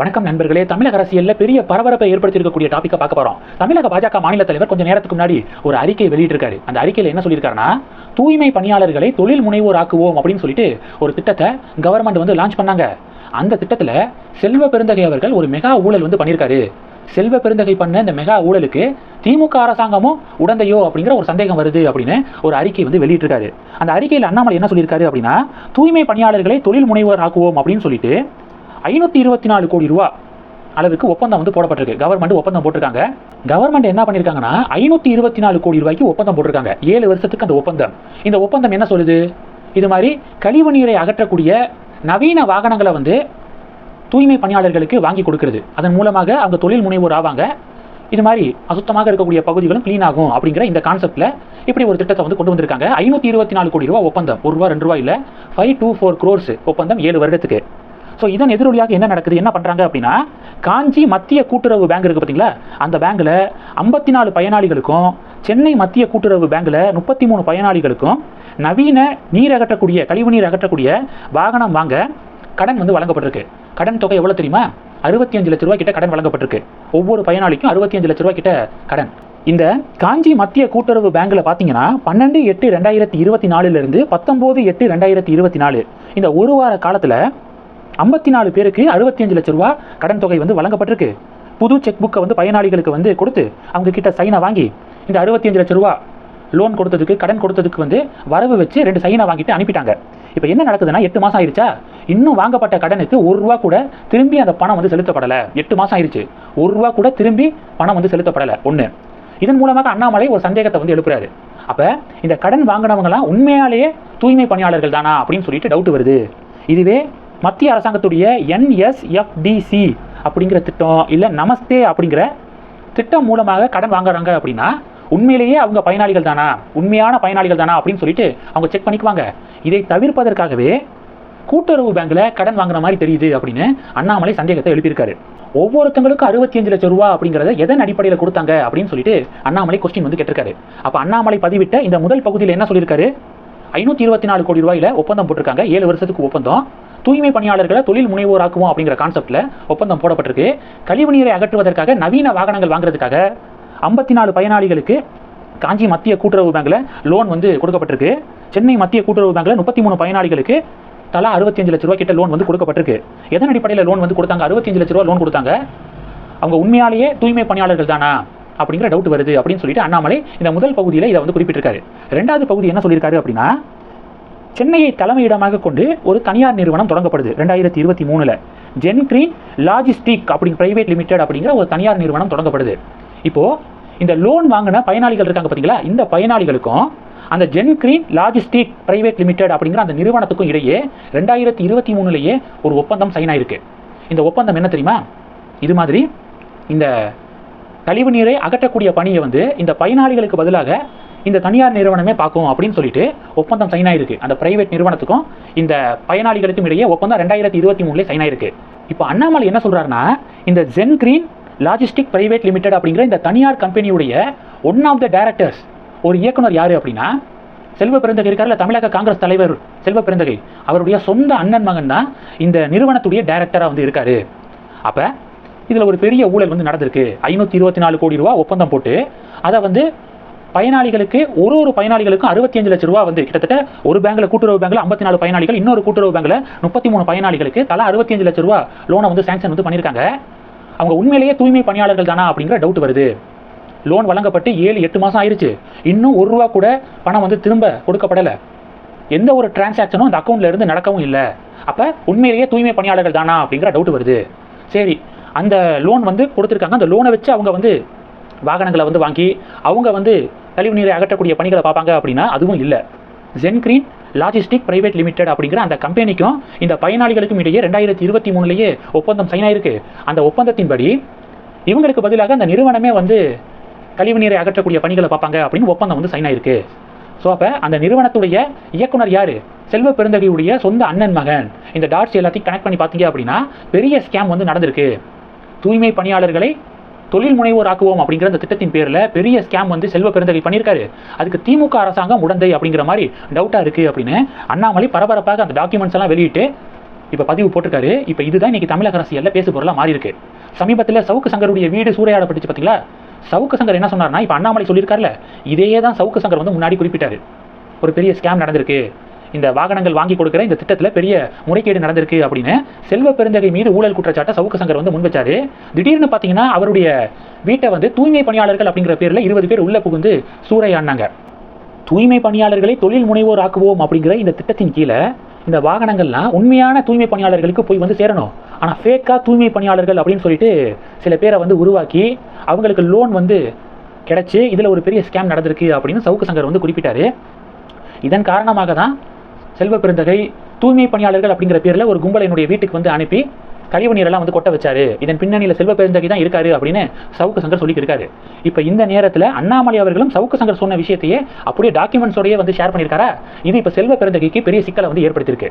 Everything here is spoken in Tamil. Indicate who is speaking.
Speaker 1: வணக்கம் நண்பர்களே. தமிழக அரசியல்ல பெரிய பரபரப்பை ஏற்படுத்தியிருக்கக்கூடிய டாபிக்கை பார்க்க போறோம். தமிழக பாஜக மாநில தலைவர் கொஞ்சம் நேரத்துக்கு முன்னாடி ஒரு அறிக்கை வெளியிட்டிருக்காரு. அந்த அறிக்கையில் என்ன சொல்லியிருக்காருன்னா தூய்மை பணியாளர்களை தொழில் முனைவோர் ஆக்குவோம் அப்படின்னு சொல்லிட்டு ஒரு திட்டத்தை கவர்மெண்ட் வந்து லான்ச் பண்ணாங்க. அந்த திட்டத்துல செல்வ பெருந்தகை அவர்கள் ஒரு மெகா ஊழல் வந்து பண்ணியிருக்காரு. செல்வ பெருந்தகை பண்ண இந்த மெகா ஊழலுக்கு திமுக அரசாங்கமும் உடந்தையோ அப்படிங்கிற ஒரு சந்தேகம் வருது அப்படின்னு ஒரு அறிக்கை வந்து வெளியிட்டிருக்காரு. அந்த அறிக்கையில் அண்ணாமலை என்ன சொல்லியிருக்காரு அப்படின்னா தூய்மை பணியாளர்களை தொழில் முனைவோர் ஆக்குவோம் அப்படின்னு சொல்லிட்டு ஐநூற்றி இருபத்தி நாலு கோடி ரூபா அளவுக்கு ஒப்பந்தம் வந்து போடப்பட்டிருக்கு. கவர்மெண்ட் ஒப்பந்தம் போட்டிருக்காங்க. கவர்மெண்ட் என்ன பண்ணியிருக்காங்கன்னா ஐநூற்றி இருபத்தி நாலு கோடி ரூபாய்க்கு ஒப்பந்தம் போட்டிருக்காங்க. ஏழு வருஷத்துக்கு அந்த ஒப்பந்தம். இந்த ஒப்பந்தம் என்ன சொல்லுது? இது மாதிரி கழிவு நீரை அகற்றக்கூடிய நவீன வாகனங்களை வந்து தூய்மை பணியாளர்களுக்கு வாங்கி கொடுக்கிறது. அதன் மூலமாக அவங்க தொழில் முனைவோர் ஆவாங்க. இது மாதிரி அசுத்தமாக இருக்கக்கூடிய பகுதிகளும் க்ளீன் ஆகும் அப்படிங்கிற இந்த கான்செப்ட்ல இப்படி ஒரு திட்டத்தை வந்து கொண்டு வந்திருக்காங்க. ஐநூற்றி இருபத்தி நாலு கோடி ரூபா ஒப்பந்தம். ஒரு ரூபா ரெண்டு ரூபா இல்லை ஃபைவ் டூ ஃபோர் க்ரோர்ஸ் ஒப்பந்தம் ஏழு வருடத்துக்கு. ஸோ இதன் எதிரொலியாக என்ன நடக்குது? என்ன பண்ணுறாங்க அப்படின்னா காஞ்சி மத்திய கூட்டுறவு பேங்க் இருக்குது பார்த்தீங்களா? அந்த பேங்கில் ஐம்பத்தி நாலு பயனாளிகளுக்கும் சென்னை மத்திய கூட்டுறவு பேங்கில் முப்பத்தி மூணு பயனாளிகளுக்கும் நவீன நீர் அகற்றக்கூடிய கழிவு நீர் அகற்றக்கூடிய வாகனம் வாங்க கடன் வந்து வழங்கப்பட்டிருக்கு. கடன் தொகை எவ்வளோ தெரியுமா? அறுபத்தி அஞ்சு லட்ச ரூபாய் கிட்ட கடன் வழங்கப்பட்டிருக்கு. ஒவ்வொரு பயனாளிக்கும் அறுபத்தி அஞ்சு லட்ச ரூபாய் கிட்ட கடன். இந்த காஞ்சி மத்திய கூட்டுறவு பேங்க்ல பார்த்தீங்கன்னா பன்னெண்டு எட்டு ரெண்டாயிரத்தி இருபத்தி நாலுலேருந்து பத்தொம்போது எட்டு ரெண்டாயிரத்தி இருபத்தி நாலு இந்த ஒரு வார காலத்தில் ஐம்பத்தி நாலு பேருக்கு அறுபத்தி அஞ்சு லட்ச ரூபா கடன் தொகை வந்து வழங்கப்பட்டிருக்கு. புது செக் புக்கை வந்து பயனாளிகளுக்கு வந்து கொடுத்து அவங்க கிட்ட சைனை வாங்கி இந்த அறுபத்தி அஞ்சு லட்ச ரூபா லோன் கொடுத்ததுக்கு கடன் கொடுத்ததுக்கு வந்து வரவு வச்சு ரெண்டு சைனை வாங்கிட்டு அனுப்பிட்டாங்க. இப்போ என்ன நடக்குதுன்னா எட்டு மாதம் ஆயிடுச்சா இன்னும் வாங்கப்பட்ட கடனுக்கு ஒரு ரூபா கூட திரும்பி அந்த பணம் வந்து செலுத்தப்படலை. எட்டு மாதம் ஆயிடுச்சு ஒரு ரூபா கூட திரும்பி பணம் வந்து செலுத்தப்படலை. ஒன்று இதன் மூலமாக அண்ணாமலை ஒரு சந்தேகத்தை வந்து எழுப்புறாரு. அப்போ இந்த கடன் வாங்கினவங்கலாம் உண்மையாலேயே தூய்மை பணியாளர்கள் தானா அப்படின்னு சொல்லிட்டு டவுட் வருது. இதுவே மத்திய அரசாங்கத்துடைய என்எஸ்எஃப்டிசி அப்படிங்கிற திட்டம் இல்லை நமஸ்தே அப்படிங்கிற திட்டம் மூலமாக கடன் வாங்குறாங்க அப்படின்னா உண்மையிலேயே அவங்க பயனாளிகள் தானா? உண்மையான பயனாளிகள் தானா அப்படின்னு சொல்லிட்டு அவங்க செக் பண்ணிக்குவாங்க. இதை தவிர்ப்பதற்காகவே கூட்டுறவு பேங்க்ல கடன் வாங்குற மாதிரி தெரியுது அப்படின்னு அண்ணாமலை சந்தேகத்தை எழுப்பியிருக்காரு. ஒவ்வொருத்தங்களுக்கும் அறுபத்தி அஞ்சு லட்சம் ரூபா அப்படிங்கிறத எதன் அடிப்படையில் கொடுத்தாங்க அப்படின்னு சொல்லிட்டு அண்ணாமலை கொஸ்டின் வந்து கேட்டிருக்காரு. அப்ப அண்ணாமலை பதிவிட்ட இந்த முதல் பகுதியில் என்ன சொல்லியிருக்காரு? ஐநூற்றி இருபத்தி நாலு கோடி ரூபாயில ஒப்பந்தம் போட்டிருக்காங்க. ஏழு வருஷத்துக்கு ஒப்பந்தம். தூய்மை பணியாளர்களை தொழில் முனைவோராக்குவோம் அப்படிங்கிற கான்செப்டில் ஒப்பந்தம் போடப்பட்டிருக்கு. கழிவு நீரை அகற்றுவதற்காக நவீன வாகனங்கள் வாங்குறதுக்காக ஐம்பத்தி நாலு பயனாளிகளுக்கு காஞ்சி மத்திய கூட்டுறவு பேங்கில் லோன் வந்து கொடுக்கப்பட்டிருக்கு. சென்னை மத்திய கூட்டுறவு பேங்கில் முப்பத்தி மூணு பயனாளிகளுக்கு தலா அறுபத்தஞ்சு லட்ச ரூபாய் கிட்ட லோன் வந்து கொடுக்கப்பட்டிருக்கு. எதன் அடிப்படையில் லோன் வந்து கொடுத்தாங்க? அறுபத்தஞ்சு லட்ச ரூபா லோன் கொடுத்தாங்க. அவங்க உண்மையாலேயே தூய்மை பணியாளர்கள் தானா? அப்படிங்கிற டவுட் வருது அப்படின்னு சொல்லிட்டு அண்ணாமலை இந்த முதல் பகுதியில் இதை வந்து குறிப்பிட்டிருக்காரு. ரெண்டாவது பகுதி என்ன சொல்லியிருக்காரு அப்படின்னா சென்னையை தலைமையிடமாக கொண்டு ஒரு தனியார் நிறுவனம் தொடங்கப்படுது ரெண்டாயிரத்தி இருபத்தி மூணுல. ஜென்க்ரீன் லாஜிஸ்டிக் அப்படிங்க பிரைவேட் லிமிடெட் அப்படிங்கிற ஒரு தனியார் நிறுவனம் தொடங்கப்படுது. இப்போது இந்த லோன் வாங்கின பயனாளிகள் இருக்காங்க பார்த்தீங்களா இந்த பயனாளிகளுக்கும் அந்த ஜென்க்ரீன் லாஜிஸ்டிக் பிரைவேட் லிமிடெட் அப்படிங்கிற அந்த நிறுவனத்துக்கும் இடையே ரெண்டாயிரத்தி இருபத்தி மூணுலேயே ஒரு ஒப்பந்தம் சைன் ஆயிருக்கு. இந்த ஒப்பந்தம் என்ன தெரியுமா? இது மாதிரி இந்த கழிவு நீரை அகற்றக்கூடிய பணியை வந்து இந்த பயனாளிகளுக்கு பதிலாக இந்த தனியார் நிறுவனமே பார்க்கும் அப்படின்னு சொல்லிட்டு ஒப்பந்தம் சைன் ஆயிருக்கு. அந்த பிரைவேட் நிறுவனத்துக்கும் இந்த பயனாளிகளுக்கும் இடையே ஒப்பந்தம் ரெண்டாயிரத்தி இருபத்தி மூணுல சைன் ஆயிருக்கு. இப்போ அண்ணாமலை என்ன சொல்றாருன்னா இந்த Gen Green logistic private limited அப்படிங்கிற இந்த தனியார் கம்பெனியுடைய ஒன் ஆஃப் த டைரக்டர்ஸ் ஒரு இயக்குனர் யாரு அப்படின்னா செல்வ பெருந்தகை இருக்கார்ல தமிழக காங்கிரஸ் தலைவர் செல்வ பெருந்தகை. அவருடைய சொந்த அண்ணன் மகன் தான் இந்த நிறுவனத்துடைய டைரக்டராக வந்து இருக்காரு. அப்போ இதில் ஒரு பெரிய ஊழல் வந்து நடந்திருக்கு. ஐநூற்றி இருபத்தி நாலு கோடி ரூபா ஒப்பந்தம் போட்டு அதை வந்து பயனாளிகளுக்கு ஒரு ஒரு பயனாளிகளுக்கும் அறுபத்தி அஞ்சு லட்ச ரூபா வந்து கிட்டத்தட்ட ஒரு பேங்க்ல கூட்டுறவு பேங்க்ல ஐம்பத்தி நாலு பயனாளிகள் இன்னொரு கூட்டுறவு பேங்க்ல முப்பத்தி மூணு பயனாளிகளுக்கு தலா அறுபத்தி அஞ்சு லட்ச ரூபா லோனை வந்து சாங்ஷன் வந்து பண்ணியிருக்காங்க அவங்க உண்மையிலேயே தூய்மை பணியாளர்கள் தானா அப்படிங்கிற டவுட் வருது. லோன் வழங்கப்பட்டு ஏழு எட்டு மாதம் ஆயிருச்சு. இன்னும் ஒரு ரூபா கூட பணம் வந்து திரும்ப கொடுக்கப்படலை. எந்த ஒரு டிரான்சாக்ஷனும் அந்த அக்கௌண்ட்ல இருந்து நடக்கவும் இல்லை. அப்போ உண்மையிலேயே தூய்மை பணியாளர்கள் தானா அப்படிங்கிற டவுட் வருது. சரி அந்த லோன் வந்து கொடுத்துருக்காங்க. அந்த லோனை வச்சு அவங்க வந்து வாகனங்களை வந்து வாங்கி அவங்க வந்து கழிவு நீரை அகற்றக்கூடிய பணிகளை பார்ப்பாங்க அப்படின்னா அதுவும் இல்லை. ஜென்கிரீன் லாஜிஸ்டிக் பிரைவேட் லிமிடெட் அப்படிங்கிற அந்த கம்பெனிக்கும் இந்த பயனாளிகளுக்கும் இடையே ரெண்டாயிரத்தி இருபத்தி மூணுலேயே ஒப்பந்தம் சைன் ஆயிருக்கு. அந்த ஒப்பந்தத்தின்படி இவங்களுக்கு பதிலாக அந்த நிறுவனமே வந்து கழிவு நீரை அகற்றக்கூடிய பணிகளை பார்ப்பாங்க அப்படின்னு ஒப்பந்தம் வந்து சைன் ஆயிருக்கு. ஸோ அப்போ அந்த நிறுவனத்துடைய இயக்குனர் யார்? செல்வ பெருந்தகையுடைய சொந்த அண்ணன் மகன். இந்த டாட்ஸ் எல்லாத்தையும் கனெக்ட் பண்ணி பார்த்தீங்க அப்படின்னா பெரிய ஸ்கேம் வந்து நடந்திருக்கு. தூய்மை பணியாளர்களை தொழில் முனைவோர் ஆக்குவோம் அப்படிங்கிற அந்த திட்டத்தின் பேரில் பெரிய ஸ்கேம் வந்து செல்வ பெருந்தகை பண்ணியிருக்காரு. அதுக்கு திமுக அரசாங்கம் உடந்தை அப்படிங்கிற மாதிரி டவுட்டாக இருக்குது அப்படின்னு அண்ணாமலை பரபரப்பாக அந்த டாக்குமெண்ட்ஸ் எல்லாம் வெளியிட்டு இப்போ பதிவு போட்டிருக்காரு. இப்போ இதுதான் இன்னைக்கு தமிழக அரசியலில் பேசு பொருளாக மாறி இருக்கு. சமீபத்தில் சவுக்கு சங்கருடைய வீடு சூறையாடப்பட்டுச்சு பார்த்தீங்களா சவுக்கு சங்கர் என்ன சொன்னார்னா இப்போ அண்ணாமலை சொல்லியிருக்காருல இதையே தான் சவுக்கு சங்கர் வந்து முன்னாடி குறிப்பிட்டார். ஒரு பெரிய ஸ்கேம் நடந்திருக்கு. இந்த வாகனங்கள் வாங்கி கொடுக்குற இந்த திட்டத்தில் பெரிய முறைகேடு நடந்திருக்கு அப்படின்னு செல்வ பெருந்தகை மீது ஊழல் குற்றச்சாட்டை சவுக்கு சங்கர் வந்து முன்வச்சாரு திடீர்னு பார்த்தீங்கன்னா அவருடைய வீட்டை வந்து தூய்மை பணியாளர்கள் அப்படிங்கிற பேரில் இருபது பேர் உள்ள புகுந்து சூறையாடினாங்க தூய்மை பணியாளர்களை தொழில் முனைவோர் ஆக்குவோம் அப்படிங்கிற இந்த திட்டத்தின் கீழே இந்த வாகனங்கள்லாம் உண்மையான தூய்மை பணியாளர்களுக்கு போய் வந்து சேரணும். ஆனால் ஃபேக்காக தூய்மை பணியாளர்கள் அப்படின்னு சொல்லிட்டு சில பேரை வந்து உருவாக்கி அவங்களுக்கு லோன் வந்து கிடைச்சி இதில் ஒரு பெரிய ஸ்கேம் நடந்திருக்கு அப்படின்னு சவுக்கு சங்கர் வந்து குறிப்பிட்டாரு. இதன் காரணமாக தான் செல்வ பெருந்தகை தூய்மை பணியாளர்கள் அப்படிங்கிற பேரில் ஒரு கும்பலை என்னுடைய வீட்டுக்கு வந்து அனுப்பி கழிவு நீரெல்லாம் வந்து கொட்ட வச்சாரு. இதன் பின்னணியில் செல்வ பெருந்தகை தான் இருக்காரு அப்படின்னு சவுக்கு சங்கர் சொல்லியிருக்காரு இப்போ இந்த நேரத்தில் அண்ணாமலை அவர்களும் சவுக்கு சங்கர் சொன்ன விஷயத்தையே அப்படியே டாக்குமெண்ட்ஸோடய வந்து ஷேர் பண்ணியிருக்காரா இது இப்போ செல்வ பெருந்தகைக்கு பெரிய சிக்கலை வந்து ஏற்படுத்தியிருக்கு.